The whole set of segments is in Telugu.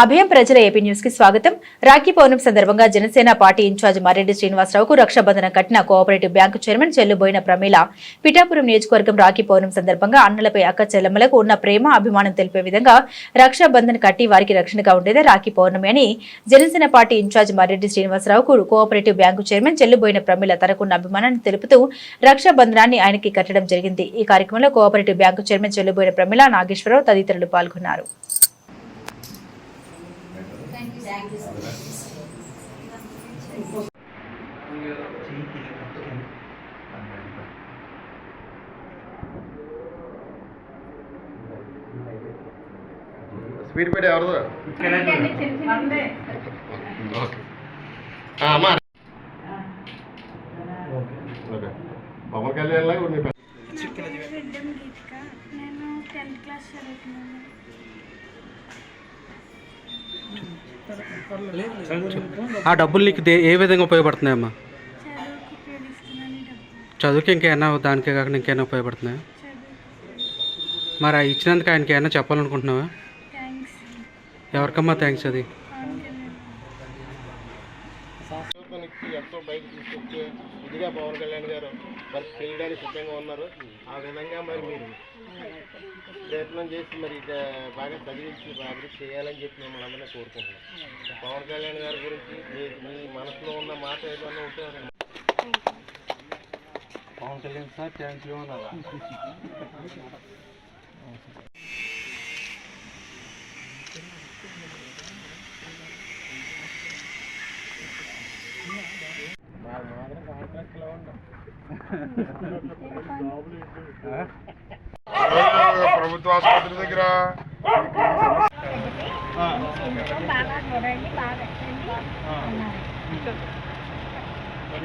అభయం ప్రజల ఏపీ న్యూస్కి స్వాగతం. రాఖీ పౌర్ణమి సందర్భంగా జనసేన పార్టీ ఇన్ఛార్జ్ మారెడ్డి శ్రీనివాసరావుకు రక్షాబంధన కట్టిన cooperative bank chairman Chelluboyina Pramila. Pithapuram నియోజకవర్గం రాఖీ పౌర్ణమి సందర్భంగా అన్నలపై అక్క చెల్లెమ్మలకు ఉన్న ప్రేమ అభిమానం తెలిపే విధంగా రక్షాబంధన్ కట్టి వారికి రక్షణగా ఉండేదే రాఖీ పౌర్ణమి అని Janasena party in-charge Marreddy శ్రీనివాసరావుకు cooperative bank chairman Chelluboyina Pramila తనకున్న అభిమానాన్ని తెలుపుతూ రక్షాబంధనాన్ని ఆయనకి కట్టడం జరిగింది. ఈ కార్యక్రమంలో cooperative bank chairman Chelluboyina Pramila Nageswararao తదితరులు పాల్గొన్నారు. స్పీడ్ పెట్టి ఓకే. పవన్ కళ్యాణ్ లాగా నేను టెన్త్ క్లాస్ ఆ డబ్బులు నీకు దే ఏ విధంగా ఉపయోగపడుతున్నాయమ్మా చదువుకు ఇంకేమైనా దానికే కాకుండా ఇంకేమైనా ఉపయోగపడుతున్నాయా? మరి ఆ ఇచ్చినందుకు ఆయనకి ఏమైనా చెప్పాలనుకుంటున్నావా? ఎవరికమ్మా థ్యాంక్స్ అది? పవన్ కళ్యాణ్ సంస్థానికి ఎంతో బయట తీసుకొచ్చే ఇదిగా పవన్ కళ్యాణ్ గారు మరి చేయడానికి సిద్ధంగా ఉన్నారు. ఆ విధంగా మరి మీరు ప్రయత్నం చేసి మరి ఇక బాగా చదివించి అభివృద్ధి చేయాలని చెప్పి మిమ్మల్ని అందరినీ కోరుకుంటున్నాం. పవన్ కళ్యాణ్ గారి గురించి మీ మీ మనసులో ఉన్న మాట ఏదైనా ఉంటే అది Pawan Kalyan sir thank you ప్రభుత్వ ఆసుపత్రి దగ్గర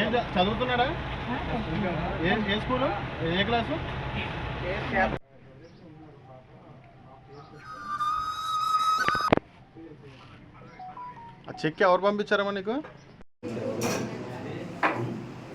ఏం చదువుతున్నాడా? ఏ ఏ స్కూలు? ఏ క్లాసు? ఆ చెక్ ఎవరు పంపించారమ్మా నీకు?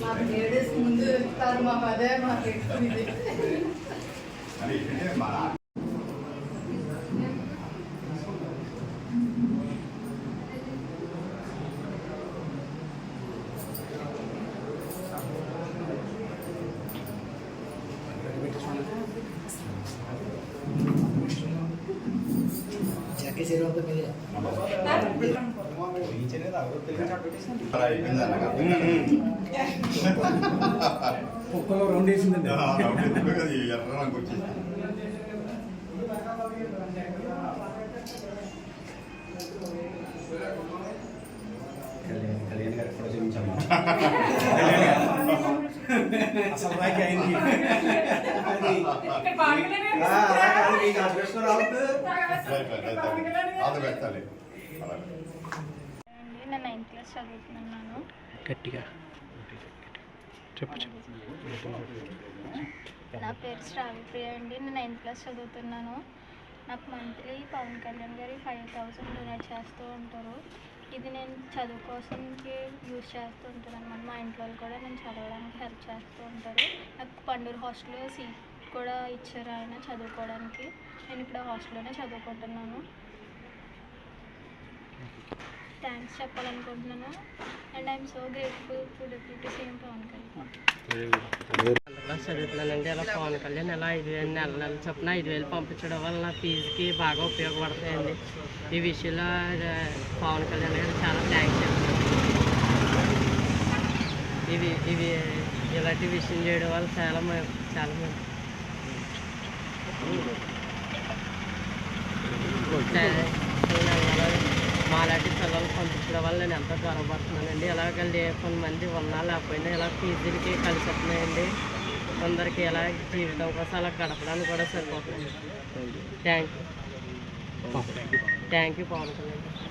మాకు లేడీస్ ముందు ఇస్తారు మాకు అదే మాకు ఎక్కువ ఇది. కుక్కలో రౌండ్ వేసిందండి. అసలు ఆయనకి అండి నేను నైన్త్ క్లాస్ చదువుతున్నాను. గట్టిగా. చెప్పు చెప్పు. నా పేరు శ్రావిప్రియ అండి. నేను నైన్త్ క్లాస్ చదువుతున్నాను. నాకు మంత్లీ పవన్ కళ్యాణ్ గారి ఫైవ్ థౌసండ్ డొనేట్ చేస్తూ ఉంటారు. ఇది నేను చదువు కోసంకి యూజ్ చేస్తూ ఉంటాను అనమాట మా ఇంట్లో వాళ్ళు కూడా నేను చదవడానికి హెల్ప్ చేస్తూ ఉంటారు. నాకు పండూరు హాస్టల్లో సీట్ కూడా ఇచ్చారు ఆయన చదువుకోవడానికి. నేను ఇప్పుడు హాస్టల్లోనే చదువుకుంటున్నాను. థ్యాంక్స్ చెప్పాలనుకుంటున్నాను. And I'm so grateful to deputy CM Pawan Kalyan class చదువుతున్నానండి ఇలా పవన్ కళ్యాణ్ ఇలా ఐదు వేలు నెల నెల చొప్పున ఐదు వేలు పంపించడం వల్ల నా ఫీజుకి బాగా ఉపయోగపడతాయండి. ఈ విషయంలో పవన్ కళ్యాణ్ గారు చాలా థ్యాంక్స్ ఇవి ఇవి ఇలాంటి విషయం చేయడం వల్ల చాలా చాలా మంది. మాలాంటి పిల్లలు పంపించడం వల్ల నేను ఎంతో గర్వపడుతున్నానండి. ఇలాగ కొంతమంది ఉన్నా లేకపోయినా ఇలా ఫీజులకి కలిసి వస్తున్నాయండి కొందరికి ఇలా జీవితం కోసం అలా గడపడానికి కూడా సరిపోతుంది thank you thank you Pawan Kalyan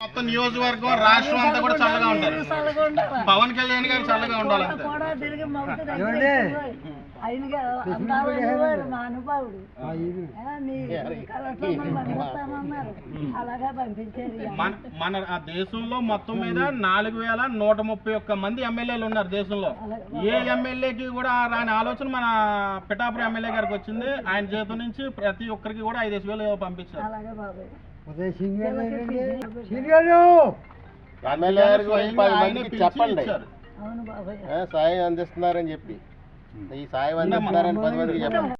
మొత్తం నియోజకవర్గం రాష్ట్రం అంతా కూడా చల్లగా ఉంటారు పవన్ కళ్యాణ్ గారు చల్లగా ఉండాలి మన దేశంలో మొత్తం మీద నాలుగు వేల నూట ముప్పై ఒక్క మంది ఎమ్మెల్యేలు ఉన్నారు దేశంలో. ఏ ఎమ్మెల్యేకి కూడా రాని ఆలోచన మన పిఠాపురం ఎమ్మెల్యే గారికి వచ్చింది. ఆయన చేతి నుంచి ప్రతి ఒక్కరికి కూడా ఐదేసి వేలు పంపించారు. ఎమ్మెల్యే గారికి చెప్పండి. సాయం అందిస్తున్నారని చెప్పి. ఈ సాయం అందిస్తున్నారని పది మందికి చెప్పండి.